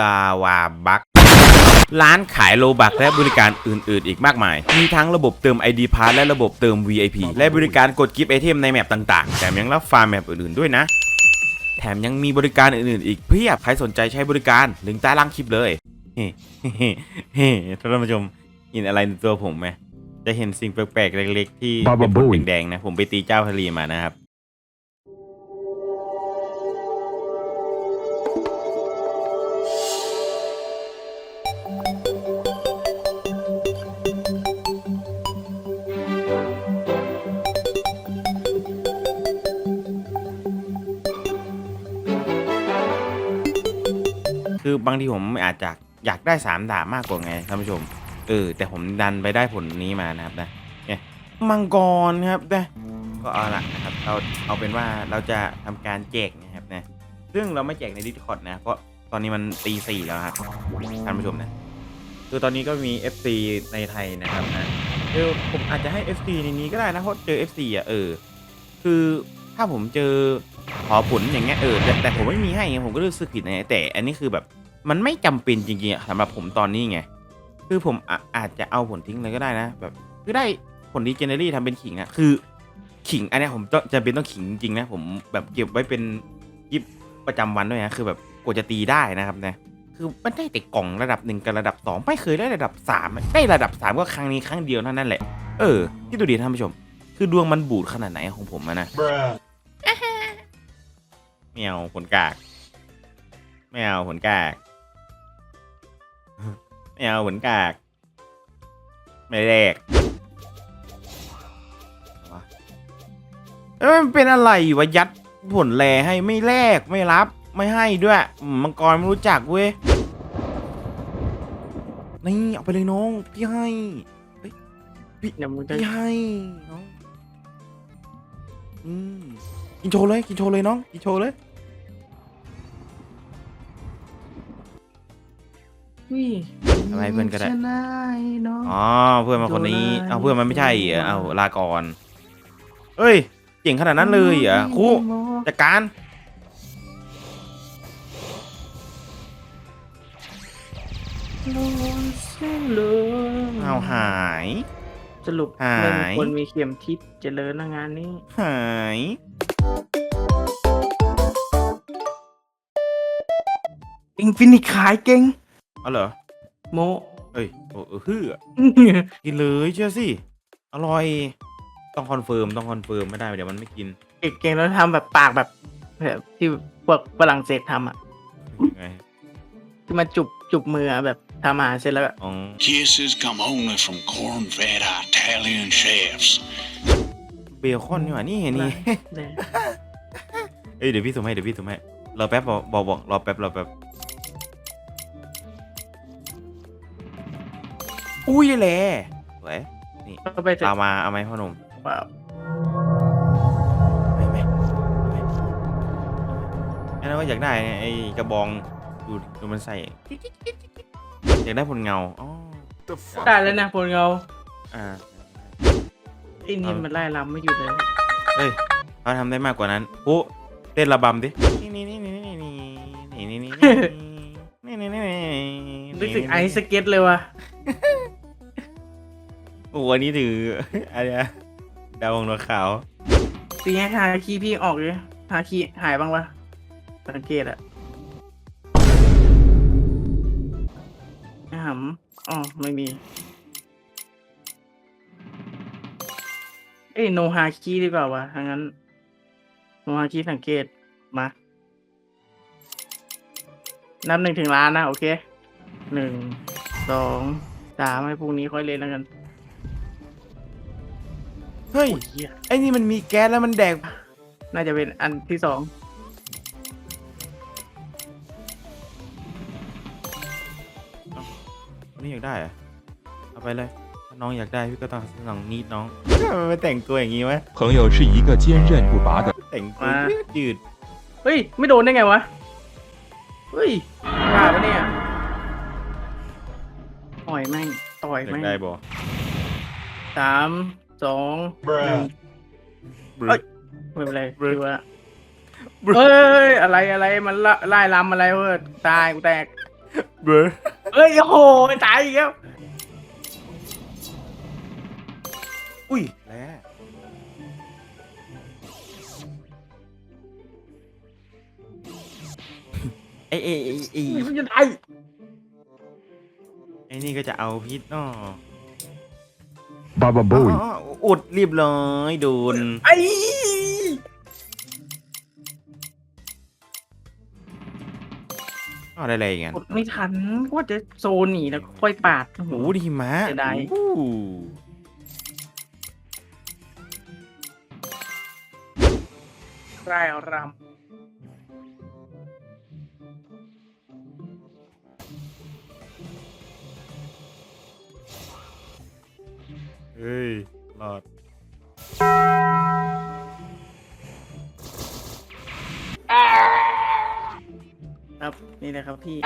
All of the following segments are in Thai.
ลาวาบักร้านขายโลบักและบริการอื่น ๆ อีกมากมาย มีทั้งระบบเติม ID p a s s และระบบเติม VIP และบริการกดกิฟต์ไอเทมในแมปต่าง ๆแถมยังรับฟาร์มแมปอื่น ๆ ด้วยนะ แถมยังมีบริการอื่น ๆ อีกเพียบ ใครสนใจใช้บริการลิงก์ใต้ล่างคลิปเลย เฮ้เฮ้เฮ้ท่านผู้ชมเห็นอะไรในตัวผมไหม จะเห็นสิ่งแปลก ๆ เล็ก ๆ ที่เป็นแดง ๆ นะ ผมไปตีเจ้าทะเลมานะครับ อบางทีผมอาจจะอยากได้สามดาบมากกว่าไงท่านผู้ชม เออ แต่ผมดันไปได้ผลนี้มานะครับนะเนี่ยมังกรครับนะก็เอาละนะครับเราเอาเป็นว่าเราจะทำการแจกนะครับนะซึ่งเราไม่แจกในดิสคอร์ดนะเพราะตอนนี้มันตีสี่แล้วครับท่านผู้ชมนะคือตอนนี้ก็มี FC ในไทยนะครับนะคือผมอาจจะให้ FC ในนี้ก็ได้นะเพราะเจอ FC อะเออคือถ้าผมเจอขอผลอย่างเงี้ยเออแต่แต่ผมไม่มีให้ผมก็รู้สึกผิดนะแต่อันนี้คือแบบ มันไม่จำเป็นจริงๆอะสำหรับผมตอนนี้ไง คือผมอะอาจจะเอาผลทิ้งเลยก็ได้นะ แบบคือได้ผลดีเจเนอรี่ทำเป็นขิงอะคือขิงอันเนี้ยผมต้องจะเป็นต้องขิงจริงๆนะ ผมแบบเก็บไว้เป็นยิบประจำวันด้วยนะคือแบบกว่าจะตีได้นะครับนะคือมันได้แต่กล่องระดับหนึ่งกับระดับสองไม่เคยได้ระดับสามได้ระดับสามก็ครั้งนี้ครั้งเดียวเท่านั้นแหละ เออที่ดูดีท่านผู้ชม คือดวงมันบูดขนาดไหนของผมอะนะไม่เอาผลกากไม่เอาผลกาก ไม่เอาผลกาก ไม่แลกวะเอ้ยมันเป็นอะไรวะยัดผลแลให้ไม่แลกไม่รับไม่ให้ด้วยอืมมังกรไม่รู้จักเว้ยนี่เอาไปเลยน้องพี่ให้เดี๋ยวมึงจะพี่ให้น้องอืมกินโชว์เลยกินโชว์เลยน้องกินโชว์เลย นี่ทำไมเพื่อนก็ได้ ชนะเนาะ อ๋อเพื่อนมาคนนี้โดนไล่เอาเพื่อนมันไม่ใช่เหรอเอาลาก่อนเอ้ยเก่งขนาดนั้นเลยเหรอครูจัดการโดนเส้นเลยเอาหาย สรุปหายเมืองคนมีเข็มทิศเจริญนะงานนี้ หายอิงฟินิขายเก่ง เอาเหรอ โมเอ้ยโอ้เออฮือกินเลยเชื่อสิ อร่อย ต้องคอนเฟิร์มต้องคอนเฟิร์มไม่ได้เดี๋ยวมันไม่กินเก่งๆแล้วทำแบบปากแบบแบบที่พวกฝรั่งเศสทำอะยังไงที่มาจุบจุบมืออะแบบทำอาหารเสร็จแล้วก็อ๋อ Kisses come only from corn-fed Italian chefs. เบคอนนี่หว่านี่นี่ เนี่ยเอ้ยเดี๋ยวพี่ส่งให้เดี๋ยวพี่ส่งให้รอแป๊บบอกบอกบอกรอแป๊บรอแป๊บ อุ้ยได้แหละสวยก็ไปเสร็จเอามาเอาไหมพ่อหนุ่มเปล่าไม่ไม่ไม่ไอ้นั่นก็อยากได้ไงไอ้กระบองดูดูมันใส่ อยากได้ผลเงาอ๋อได้แล้วนะพลเงาอ่าไอ้นี่มันไล่ลำไม่หยุดเลยเฮ้ยเขาทำได้มากกว่านั้นปุ๊เต้นระบำดินี่นี่นี่นี่นี่นี่นี่นี่นี่นี่นี่นึกถึงไอซ์สเก็ตเลยว่ะโอ้อันนี้ถืออะไรนะดาววงดวงขาว ตีให้ฮาคีพี่ออกเลยฮาคีหายบ้างวะสังเกตอะหำอ๋อ ไม่มี เอ้ยโนฮาคีดีกว่าวะถ้างั้น โนฮาคีสังเกต มา นับหนึ่งถึงล้านนะ โอเค หนึ่ง สอง สามให้พรุ่งนี้ค่อยเล่นแล้วกัน ฮ้ย โอ้ยเหี้ย ไอ้นี่มันมีแก๊สแล้วมันแดก น่าจะเป็นอันที่สอง อันนี้อยากได้เหรอะเอาไปเลยถ้าน้องอยากได้พี่ก็ต้องสนองนิดน้องทำไมมาแต่งตัวอย่างนี้วะ 朋友是一个坚韧不拔的。 แต่งตัวจืด เฮ้ย ไม่โดนได้ไงวะ เฮ้ยบ้าปะเนี่ย ต่อยแม่ง ต่อย อยาก แม่ง ได้บ่ สาม สองหนึ่งเอ้ยไม่เป็นไรดูว่าเฮ้ยอะไรอะไรมันละไล่ลำอะไรเว้ยตายกูแตกเบอร์เอ้ยโอ้โหตายอีกแล้วอุ้ยแล้วไอ้ไอ้ไอ้ไอ้มันจะตายไอ้นี่ก็จะเอาพิษเนาะ Baba อ๋ Bowie. ออุดเรียบร้อยโดนไอ้อ๋อได้อะไรอีกอะกดไม่ทันว่าจะโซนหนีแล้วค่อยปาดโอ้โหโอ้ดีมะเสียดายโอ้รา เฮ้ยหลอดำครับนี่เลยครับพี่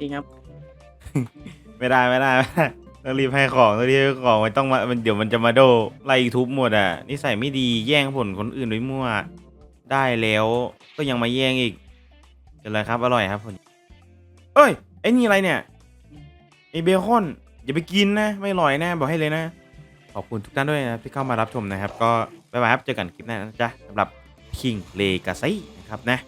จริงครับ ไม่ได้ไม่ได้ไม่ได้ต้องรีบให้ของต้องรีบให้ของมันต้องมามันเดี๋ยวมันจะมาโดไล่ทุบหมดอะนิสัยไม่ดีแย่งผลคนอื่นไว้มั่ว ได้แล้วก็ยังมาแย่งอีกเป็นไรครับอร่อยครับผลเอ้ยไอ้นี่อะไรเนี่ย ไอเบคอนอย่าไปกินนะ ไม่อร่อยแน่บอกให้เลยนะ ขอบคุณทุกท่านด้วยนะที่เข้ามารับชมนะครับ ก็บ๊ายบายครับ เจอกันคลิปหน้านะจ๊ะสำหรับ King Legacy นะครับนะ